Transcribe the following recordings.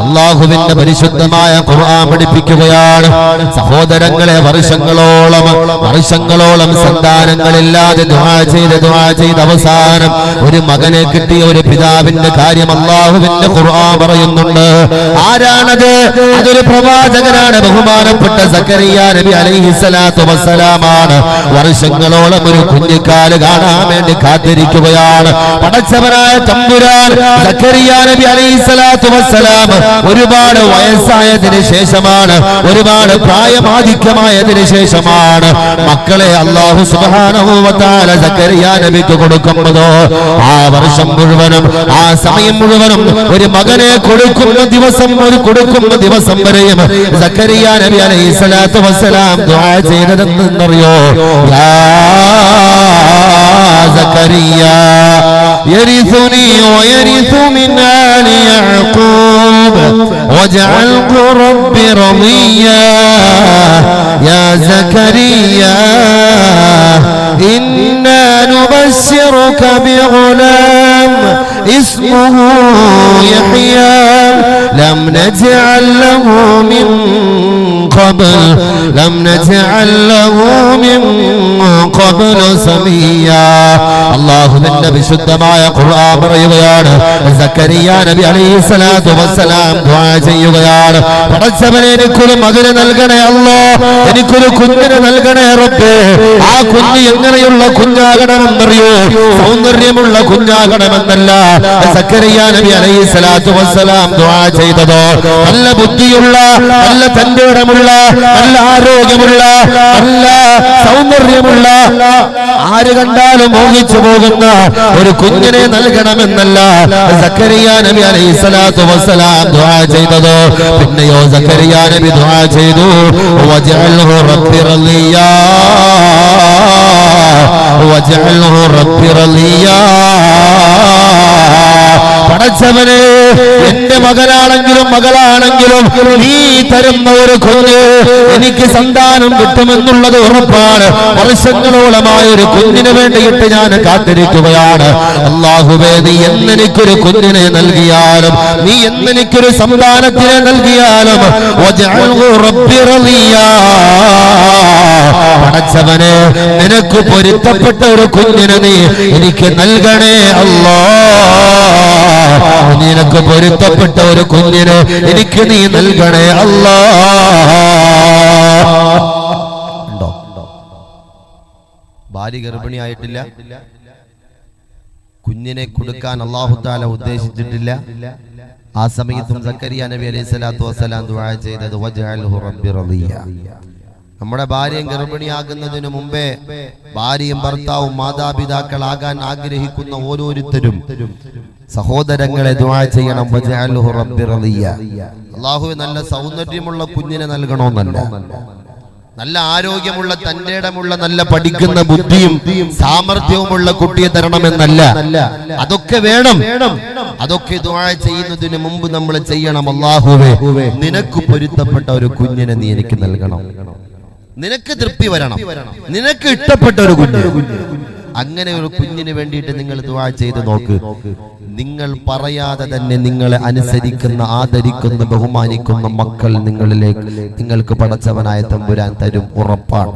അള്ളാഹുവിന്റെ പരിശുദ്ധമായ ഖുർആൻ പഠിപ്പിക്കുകയാണ്. സഹോദരങ്ങളെ വർഷങ്ങളോളം വർഷങ്ങളോളം സന്താനങ്ങളില്ലാതെ ദുആ ചെയ്ത് ദുആ ചെയ്ത് അവസാനം ഒരു മകനെ കിട്ടിയ ഒരു പിതാവിന്റെ കാര്യം അള്ളാഹുവിന്റെ ഖുർആൻ പറയുന്നുണ്ട്. ആരാണത്? അതൊരു പ്രവാചകനാണ് ബഹുമാനപ്പെട്ട സക്കരിയ നബി അലൈഹി സ്വലാത്തു വസ്സലാമാണ്. വർഷങ്ങളോളം ഒരു കുഞ്ഞിക്കാൽ കാണാൻ വേണ്ടി കാത്തിരിക്കുകയാണ്. പടച്ചവനായ തമ്പുരാൻ സക്കരിയ നബി അലൈഹി സ്വലാത്തു വസ്സലാം ഒരുപാട് വയസ്സായതിന് ശേഷമാണ് ഒരുപാട് പ്രായമാധിക്യമായതിനു ശേഷമാണ് മക്കളെ അള്ളാഹു സുബ്ഹാനഹു വ സക്കരിയ നബിക്ക് കൊടുക്കുന്നതോ. ആ വർഷം മുഴുവനും ആ സമയം മുഴുവനും ഒരു മകനെ കൊടുക്കുന്ന ദിവസം ഒരു കൊടുക്കുന്ന ദിവസം വരെയും സക്കരിയ നബി അലൈഹി സ്വലാത്തു വസ്സലാം ദുആ ചെയ്തതെന്നറിയോ യാ സക്കരിയ يرثني ويرث من آل يعقوب. واجعله رب رضيا. يا زكريا إنا نبشرك بغلام اسمه يحيى. لم نجعل له من قبل لم نجعل له من قبل سميا അള്ളാഹുവിന്റെ വിശുദ്ധമായ ഖുർആൻ പറയുകയാണ് സക്കരിയ നബി അലൈഹി സ്വലാത്തു വസ്സലാം ദുആ ചെയ്യുകയാണ് പടച്ചവനെ എനിക്കൊരു മകന് നൽകണേ അല്ലോ എനിക്കൊരു കുഞ്ഞിന് നൽകണേ റബ്ബേ ആ കുഞ്ഞ് എങ്ങനെയുള്ള കുഞ്ഞാകണമെന്നറിയോ സൗന്ദര്യമുള്ള കുഞ്ഞാകണമെന്നല്ല സക്കരിയ നബി അലൈഹി സ്വലാത്തു വസ്സലാം ദുആ ചെയ്തതോ നല്ല ബുദ്ധിയുള്ള നല്ല തന്റെ ഇടമുള്ള നല്ല ആരോഗ്യമുള്ള നല്ല സൗന്ദര്യമുള്ള ആര് കണ്ടാലും മോഹിച്ചു പോകുന്ന ഒരു കുഞ്ഞിനെ നൽകണമെന്നല്ല സക്കരിയ നബി അലൈഹി സ്വലാത്തു വസ്സലാം ദുആ ചെയ്തതോ. പിന്നെയോ സക്കരിയ നബി ദുആ ചെയ്തു. വജഅൽഹു റബ്ബി റളിയാ. വജഅൽഹു റബ്ബി റളിയാ. പടച്ചവനെ എന്റെ മകനാണെങ്കിലും മകളാണെങ്കിലും നീ തരുന്ന ഒരു കുഞ്ഞ് എനിക്ക് സന്താനം കിട്ടുമെന്നുള്ളത് ഉറപ്പാണ്. വർഷങ്ങളോളമായ ഒരു കുഞ്ഞിന് വേണ്ടിയിട്ട് ഞാൻ കാത്തിരിക്കുകയാണ്. അള്ളാഹുബേദി നീ എന്നെനിക്കൊരു കുഞ്ഞിനെ നൽകിയാലും നീ എന്നെനിക്കൊരു സന്താനത്തിനെ നൽകിയാലും. പടച്ചവനെ നിനക്ക് പൊരുത്തപ്പെട്ട ഒരു കുഞ്ഞിനെ നീ എനിക്ക് നൽകണേ അല്ലാ. നിനക്ക് പൊരുത്തപ്പെട്ട ഒരു കുഞ്ഞിന് എനിക്ക് നീ നൽകണേ അല്ലാ. ഭാര്യ ഗർഭിണിയായിട്ടില്ല. കുഞ്ഞിനെ കൊടുക്കാൻ അള്ളാഹുത്താല ഉദ്ദേശിച്ചിട്ടില്ല. ആ സമയത്തും സക്കരിയ നബി അലൈഹി സ്വലാത്തു വസ്സലാം ദുആ ചെയ്തത് വജഅൽഹു റബ്ബി റളിയ. നമ്മുടെ ഭാര്യയും ഗർഭിണിയാകുന്നതിന് മുമ്പേ ഭാര്യയും ഭർത്താവും മാതാപിതാക്കളാകാൻ ആഗ്രഹിക്കുന്ന ഓരോരുത്തരും സഹോദരങ്ങളെ ചെയ്യണം. നല്ല സൗന്ദര്യമുള്ള കുഞ്ഞിനെ നൽകണമെന്നല്ല. നല്ല ആരോഗ്യമുള്ള തന്റെ ഇടമുള്ള നല്ല പഠിക്കുന്ന ബുദ്ധിയും സാമർഥ്യവുമുള്ള കുട്ടിയെ തരണമെന്നല്ല. അതൊക്കെ വേണം. അതൊക്കെ ദുആ ചെയ്യുന്നതിന് മുമ്പ് നമ്മൾ ചെയ്യണം. അള്ളാഹുവേ നിനക്ക് പൊരുത്തപ്പെട്ട ഒരു കുഞ്ഞിനെ നീ എനിക്ക് നൽകണം. നിനക്ക് തൃപ്തി വരണം. നിനക്ക് ഇഷ്ടപ്പെട്ട ഒരു കുഞ്ഞ്. അങ്ങനെ ഒരു കുഞ്ഞിന് വേണ്ടിയിട്ട് നിങ്ങൾ ദുആ ചെയ്ത് നോക്ക്. നിങ്ങൾ പറയാതെ തന്നെ നിങ്ങളെ അനുസരിക്കുന്ന ആദരിക്കുന്ന ബഹുമാനിക്കുന്ന മക്കൾ നിങ്ങളിലേക്ക് നിങ്ങൾക്ക് പടച്ചവനായ തമ്പുരാൻ തരും ഉറപ്പാണ്.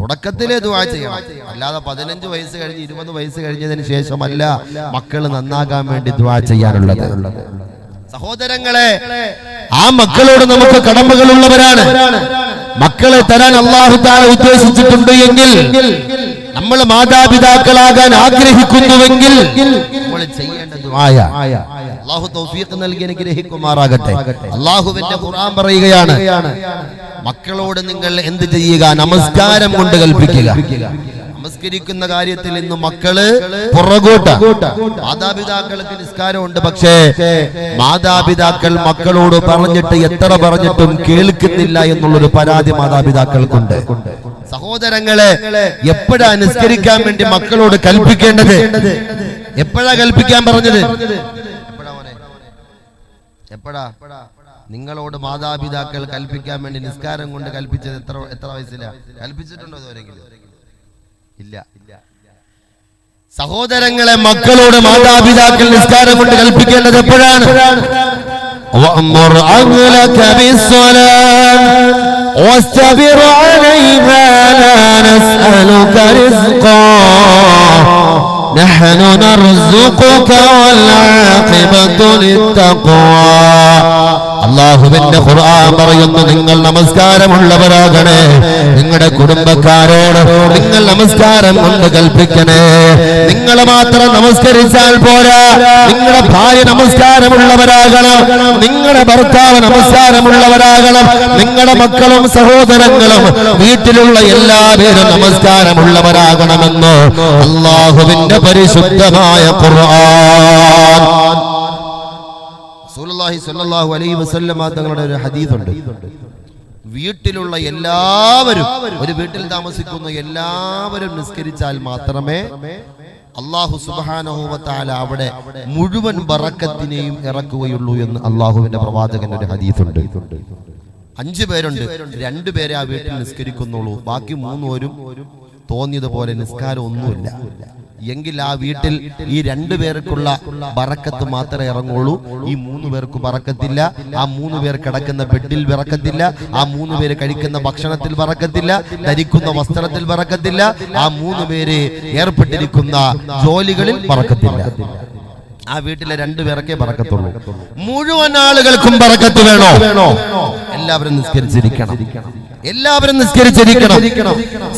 തുടക്കത്തിലെ ദുആ ചെയ്യണം. അല്ലാതെ പതിനഞ്ച് വയസ്സ് കഴിഞ്ഞ് ഇരുപത് വയസ്സ് കഴിഞ്ഞതിന് ശേഷമല്ല മക്കൾ നന്നാകാൻ വേണ്ടി ദുആ ചെയ്യാനുള്ളത് സഹോദരങ്ങളെ ആ മക്കളോട് നമുക്ക് കടമകളുള്ളവരാണ്. മക്കളെ തരാൻ അള്ളാഹു താഴെ ഉദ്ദേശിച്ചിട്ടുണ്ട് എങ്കിൽ നമ്മൾ മാതാപിതാക്കളാകാൻ ആഗ്രഹിക്കുന്നുവെങ്കിൽ തൗഫീഖ് ഖുർആൻ പറയുകയാണ് മക്കളോട് നിങ്ങൾ എന്ത് ചെയ്യുക? നമസ്കാരം കൊണ്ട് കൽപ്പിക്കുക. നമസ്കരിക്കുന്ന കാര്യത്തിൽ ഇന്ന് മക്കൾ പുറകോട്ട. മാതാപിതാക്കൾക്ക് നിസ്കാരമുണ്ട്. പക്ഷേ മാതാപിതാക്കൾ മക്കളോട് പറഞ്ഞിട്ട് എത്ര പറഞ്ഞിട്ടും കേൾക്കുന്നില്ല എന്നുള്ളൊരു പരാതി മാതാപിതാക്കൾക്കുണ്ട്. സഹോദരങ്ങളെ എപ്പോഴാ നിസ്കരിക്കാൻ വേണ്ടി മക്കളോട് കൽപ്പിക്കേണ്ടത്? എപ്പോഴാ കൽപ്പിക്കാൻ പറഞ്ഞത്? എപ്പോഴാ? നിങ്ങളോട് മാതാപിതാക്കൾ കൽപ്പിക്കാൻ വേണ്ടി നിസ്കാരം കൊണ്ട് കൽപ്പിച്ചത് എത്ര എത്ര വയസ്സിലാ? കൽപ്പിച്ചിട്ടുണ്ടോ ഇതുവരെങ്കിലും? ഇല്ല സഹോദരങ്ങളെ മക്കളോട് മാതാപിതാക്കൾ നിസ്കാരം കൊണ്ട് കൽപ്പിക്കേണ്ടത് എപ്പോഴാണ് وأمر أهلك بالصلاة واستبر عليها لا نسألك رزقا نحن نرزقك والعاقبة للتقوى അള്ളാഹുവിന്റെ ഖുർആൻ പറയുന്നു നിങ്ങൾ നമസ്കാരമുള്ളവരാകണേ നിങ്ങളുടെ കുടുംബക്കാരോട് നിങ്ങൾ നമസ്കാരം കൊണ്ട് കൽപ്പിക്കണേ. നിങ്ങൾ മാത്രം നമസ്കരിച്ചാൽ പോരാ. നിങ്ങളുടെ ഭാര്യ നമസ്കാരമുള്ളവരാകണം നിങ്ങളുടെ ഭർത്താവ് നമസ്കാരമുള്ളവരാകണം നിങ്ങളുടെ മക്കളും സഹോദരങ്ങളും വീട്ടിലുള്ള എല്ലാവരും നമസ്കാരമുള്ളവരാകണമെന്ന് അള്ളാഹുവിന്റെ പരിശുദ്ധമായ ഖുർആൻ റസൂലുള്ളാഹി സ്വല്ലല്ലാഹു അലൈഹി വസല്ലമ തങ്ങളുടെ ഒരു ഹദീസുണ്ട് വീട്ടിലുള്ള എല്ലാവരും ഒരു വീട്ടിൽ താമസിക്കുന്ന എല്ലാവരും നിസ്കരിച്ചാൽ മാത്രമേ അള്ളാഹു സുബാനഹുവത്താല അവിടെ മുഴുവൻ ബറക്കത്തിനെയും ഇറക്കുകയുള്ളൂ എന്ന് അള്ളാഹുവിന്റെ പ്രവാചകന്റെ ഒരു ഹദീസ് ഉണ്ട്. അഞ്ചു പേരുണ്ട് രണ്ടു പേരെ ആ വീട്ടിൽ നിസ്കരിക്കുന്നുള്ളൂ. ബാക്കി മൂന്നുപേരും തോന്നിയതുപോലെ നിസ്കാരം ഒന്നുമില്ല. എങ്കിൽ ആ വീട്ടിൽ ഈ രണ്ടു പേർക്കുള്ള ബറക്കത്ത് മാത്രമേ ഇറങ്ങുള്ളൂ. ഈ മൂന്ന് പേർക്ക് ബറക്കത്തില്ല. ആ മൂന്ന് പേർ കിടക്കുന്ന ബെഡിൽ വിറക്കത്തില്ല ആ മൂന്ന് പേര് കഴിക്കുന്ന ഭക്ഷണത്തിൽ ബറക്കത്തില്ല. ധരിക്കുന്ന വസ്ത്രത്തിൽ ബറക്കത്തില്ല. ആ മൂന്ന് പേര് ഏർപ്പെട്ടിരിക്കുന്ന ജോലികളിൽ ബറക്കത്തില്ല. ആ വീട്ടിലെ രണ്ടു പേർക്കേ പറക്കത്തുള്ളൂ മുഴുവൻ ആളുകൾക്കും പറക്കത്ത് വേണോ? എല്ലാവരും നിസ്കരിച്ചിരിക്കണം. എല്ലാവരും നിസ്കരിച്ചിരിക്കണം.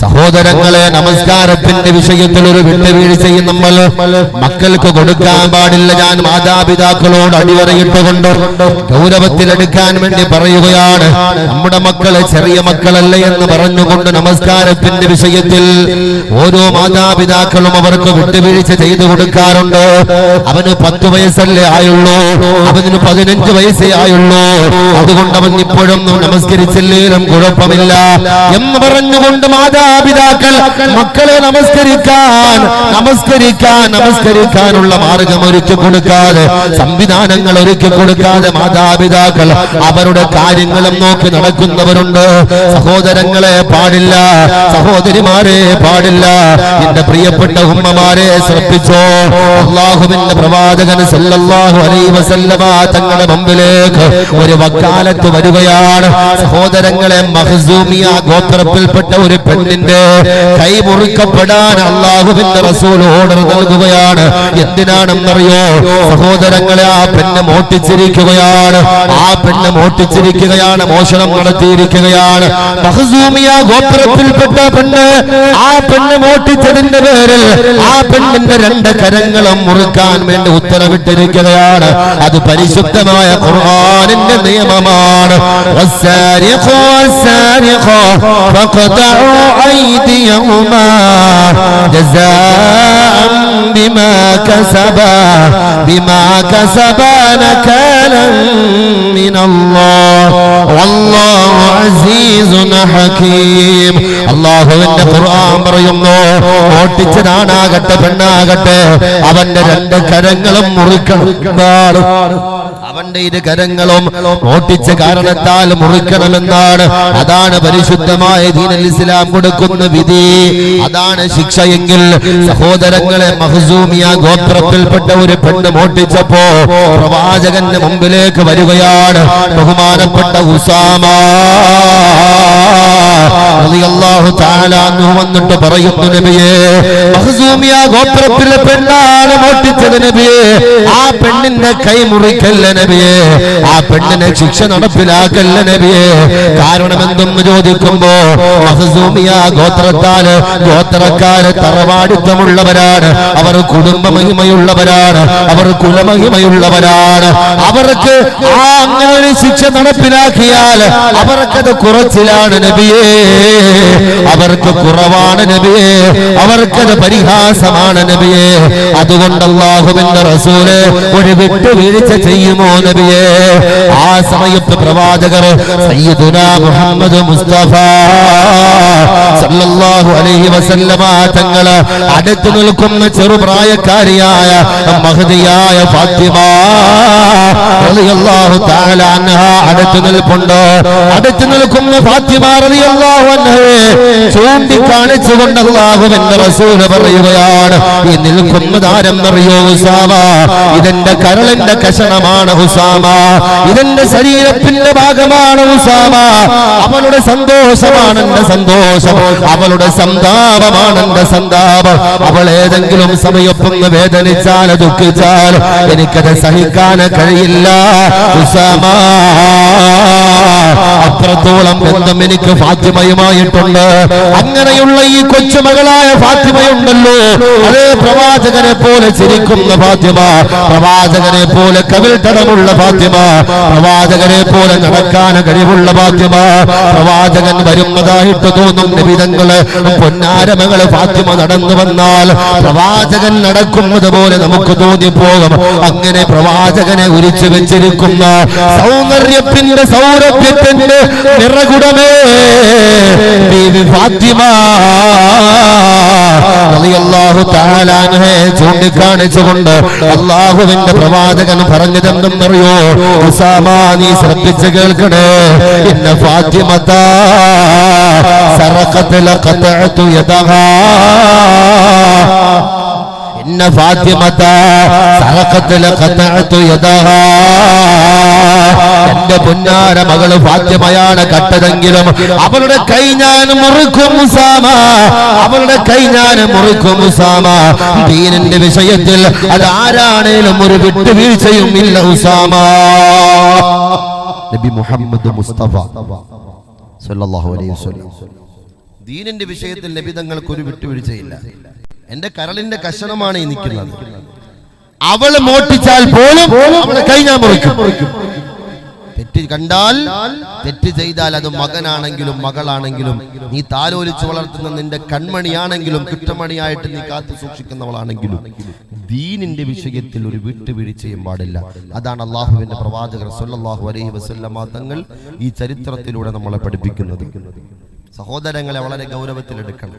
സഹോദരങ്ങളെ നമസ്കാരത്തിന്റെ വിഷയത്തിൽ ഒരു വിട്ടുവീഴ്ചയും നമ്മൾ. മക്കൾക്ക് കൊടുക്കാൻ പാടില്ല. ഞാൻ മാതാപിതാക്കളോട് അടിവറയിട്ടുകൊണ്ട് ഗൗരവത്തിലെടുക്കാൻ വേണ്ടി പറയുകയാണ്. നമ്മുടെ മക്കളെ ചെറിയ മക്കളല്ല എന്ന് പറഞ്ഞുകൊണ്ട് നമസ്കാരത്തിന്റെ വിഷയത്തിൽ ഓരോ മാതാപിതാക്കളും അവർക്ക് വിട്ടുവീഴ്ച ചെയ്തു കൊടുക്കാറുണ്ട്. അവന് പത്ത് വയസ്സല്ലേ ആയുള്ളൂ? അവന് പതിനഞ്ച് വയസ്സേ ആയുള്ളൂ. അതുകൊണ്ട് അവൻ ഇപ്പോഴും നമസ്കരിച്ചില്ലേലും കുഴപ്പമില്ല എന്ന് പറഞ്ഞുകൊണ്ട് മാതാപിതാക്കൾ മക്കളെ നമസ്കരിക്കാൻ നമസ്കരിക്കാൻ നമസ്കരിക്കാനുള്ള മാർഗം ഒരുക്കി കൊടുക്കാതെ സംവിധാനങ്ങൾ ഒരുക്കി കൊടുക്കാതെ മാതാപിതാക്കൾ അവരുടെ കാര്യങ്ങളും നോക്കി നടക്കുന്നവരുണ്ട്. സഹോദരങ്ങളെ പാടില്ല സഹോദരിമാരെ പാടില്ല. എന്റെ പ്രിയപ്പെട്ട ഉമ്മമാരെ ശ്രദ്ധിച്ചോ. അള്ളാഹുവിന്റെ പ്രവാചകൻ സല്ലല്ലാഹു അലൈഹി വസല്ലമ തങ്ങളുടെ മുമ്പിലേക്ക് ഒരു വക്കാലത്ത് വരികയാണ്. സഹോദരങ്ങളെ മഹ്സൂമിയ ഗോത്രത്തിൽപ്പെട്ട ഒരു പെണ്ണിന്റെ കൈ മുറിക്കപ്പെടാൻ അള്ളാഹുവിന്റെ റസൂൽ ഓർഡർ നൽകുകയാണ് എന്തിനാണെന്നറിയോ സഹോദരങ്ങളെ ആ പെണ്ണ് മോട്ടിച്ചിരിക്കുകയാണ് ആ പെണ്ണ് മോട്ടിച്ചിരിക്കുകയാണ് മോഷണം നടത്തിയിരിക്കുകയാണ് മഹ്സൂമിയ ഗോത്രത്തിൽപ്പെട്ട പെണ്ണ് ആ പെണ്ണ് മോട്ടിച്ചതിന്റെ പേരിൽ ആ പെണ്ണിന്റെ രണ്ട് കരങ്ങളും മുറുക്കാൻ വേണ്ടി ഉത്തരവിട്ടിരിക്കുകയാണ് അത് പരിശുദ്ധമായ ഖുർആനിന്റെ നിയമമാണ് والسارق والسارقة فاقطعوا أيديهما جزاء بما كسبا بما كسبا نكالا من الله والله عزيز حكيم അള്ളാഹുവിന്റെ ഖുർആൻ പറയുന്നു ഓട്ടിച്ചതാണാകട്ടെ പെണ്ണാകട്ടെ അവന്റെ രണ്ട് കരങ്ങളും മുറിക്കണം അവന്റെ ഇരു കരങ്ങളും ഓട്ടിച്ച കാരണത്താൽ മുറിക്കണമെന്നാണ് അതാണ് പരിശുദ്ധമായ ദീനൽ ഇസ്ലാം കൊടുക്കുന്ന വിധി. അതാണ് ശിക്ഷയെങ്കിൽ സഹോദരങ്ങളെ മഹസൂമിയ ഗോത്രത്തിൽപ്പെട്ട ഒരു പെണ്ണ് മോട്ടിച്ചപ്പോ പ്രവാചകന്റെ മുമ്പിലേക്ക് വരികയാണ് ബഹുമാനപ്പെട്ട ഉസാമ. വന്നിട്ട് പറയുന്നു നബിയേ മഹസൂമിയ ഗോത്രത്തിലെ പെണ്ണാണ് മോട്ടിച്ചത് നബിയേ. ആ പെണ്ണിന്റെ കൈ മുറിക്കല്ല നബിയേ ആ പെണ്ണിനെ ശിക്ഷ നടപ്പിലാക്കല്ല നബിയെ. കാരണം എന്തെന്ന് ചോദിക്കുമ്പോ ഗോത്രത്താൽ ഗോത്രക്കാര് തറവാടിത്തമുള്ളവരാണ്. അവർ കുടുംബ മഹിമയുള്ളവരാണ് അവർ കുലമഹിമയുള്ളവരാണ്. അവർക്ക് ആ അങ്ങനെ ഒരു ശിക്ഷ നടപ്പിലാക്കിയാൽ അവർക്കത് കുറച്ചിലാണ് നബിയേ. അവർക്ക് കുറവാണ് നബിയേ. അവർക്കത് പരിഹാസമാണ് നബിയേ. അതുകൊണ്ട് അള്ളാഹുവിന്റെ റസൂൽ ഒരു വിട്ടുവീഴ്ച ചെയ്യുമോ നബിയേ ആ സമയത്ത് പ്രവാചകർ സയ്യിദുന മുഹമ്മദ് മുസ്തഫ സല്ലല്ലാഹു അലൈഹി വസല്ലമ തങ്ങൾ അടുത്തു നിൽക്കുന്ന ചെറുപ്രായക്കാരിയായ മഹദിയായ ഫാത്തിമ റളിയല്ലാഹു തആല അൻഹ അടുത്തു നിൽപ്പുണ്ടോ. അടുത്തു നിൽക്കുന്ന ഫാത്തിമ റളിയല്ലാഹു അൻഹയെ ചൂണ്ടിക്കാണിച്ചുകൊണ്ട് അല്ലാഹുവിന്റെ റസൂൽ പറയുകയാണ് ഈ നിൽക്കുന്നത് ആരെന്നറിയോ ഉസാമ? ഇതെന്റെ കരളിന്റെ കഷണമാണ്. ഭാഗമാണ് ഉസാമ ഇതെന്റെ ശരീരത്തിന്റെ ഭാഗമാണ് ഉസാമ അവളുടെ സന്തോഷമാണ് എന്റെ സന്തോഷം. അവളുടെ സന്താപമാണ് എന്റെ സന്താപം. അവൾ ഏതെങ്കിലും സമയത്തൊന്ന് വേദനിച്ചാൽ ദുഃഖിച്ചാൽ എനിക്കത് സഹിക്കാൻ കഴിയില്ല. ഉസാമ അത്രത്തോളം ബന്ധം എനിക്ക് ഫാത്തിമയുമായിട്ടുണ്ട്. അങ്ങനെയുള്ള ഈ കൊച്ചുമകളായ ഫാത്തിമയുണ്ടല്ലോ. അതേ പ്രവാചകനെ പോലെ ചിരിക്കുന്ന ഫാത്തിമ. പ്രവാചകനെ പോലെ കവിൽ തടമുള്ള ഫാത്തിമ പ്രവാചകനെ പോലെ നടക്കാൻ കഴിവുള്ള ഫാത്തിമ. പ്രവാചകൻ വരുന്നതായിട്ട് തോന്നും നിബിതങ്ങൾ പൊന്നാരമകൾ ഫാത്തിമ നടന്നു വന്നാൽ പ്രവാചകൻ നടക്കുന്നത് പോലെ നമുക്ക് തോന്നിപ്പോകും. അങ്ങനെ പ്രവാചകനെ ഉരിച്ചു വെച്ചിരിക്കുന്ന സൗന്ദര്യത്തിന്റെ സൗരഭ്യത്തിന്റെ നിറകുടമേ ഫാത്തിമ. ചൂണ്ടിക്കാണിച്ചുകൊണ്ട് അള്ളാഹുവിന്റെ പ്രവാചകൻ പറഞ്ഞതെന്തെന്നറിയോ ഉസാമ നീ ശ്രദ്ധിച്ച് കേൾക്കണേ. ഇന്ന ഫാത്തിമത സറഖത്ത് ലഖതഅതു യദഹാ. ഇന്ന ഫാത്തിമത സറഖത്ത് ലഖതഅതു യദഹാ. എന്റെ പുന്നാര മകൾ ഫാത്തിമയാണ് കട്ടതെങ്കിലും അവളുടെ കൈ ഞാൻ മുറുക്കും ഉസാമ. അവളുടെ കൈ ഞാൻ മുറിക്കും ഉസാമ. ദീനിന്റെ വിഷയത്തിൽ അത് ആരാണേലും ഒരു വിട്ടുവീഴ്ചയും ഇല്ല ഉസാമ. നബി മുഹമ്മദ് മുസ്തഫ സല്ലല്ലാഹു അലൈഹി വസല്ലം. ദീനിന്റെ വിഷയത്തിൽ നബി തങ്ങൾക്ക് ഒരു വിട്ടുവീഴ്ചയില്ല. എന്റെ കരളിന്റെ കഷണമാണ് ഈ നിൽക്കുന്നത്. അവൾ മോട്ടിച്ചാൽ പോലും അവളെ കൈ ഞാൻ മുറിക്കും. തെറ്റ് കണ്ടാൽ തെറ്റ് ചെയ്താൽ അത് മകനാണെങ്കിലും മകളാണെങ്കിലും നീ താലോലിച്ച് വളർത്തുന്ന നിന്റെ കൺമണിയാണെങ്കിലും കുറ്റമണിയായിട്ട് നീ കാത്തു സൂക്ഷിക്കുന്നവളാണെങ്കിലും ദീനിന്റെ വിഷയത്തിൽ ഒരു വിട്ടുവീഴ്ചയും പാടില്ല. അതാണ് അള്ളാഹുവിന്റെ പ്രവാചകർ സല്ലല്ലാഹു അലൈഹി വസല്ലമ തങ്ങൾ ഈ ചരിത്രത്തിലൂടെ നമ്മളെ പഠിപ്പിക്കുന്നത്. സഹോദരങ്ങളെ വളരെ ഗൗരവത്തിലെടുക്കണം.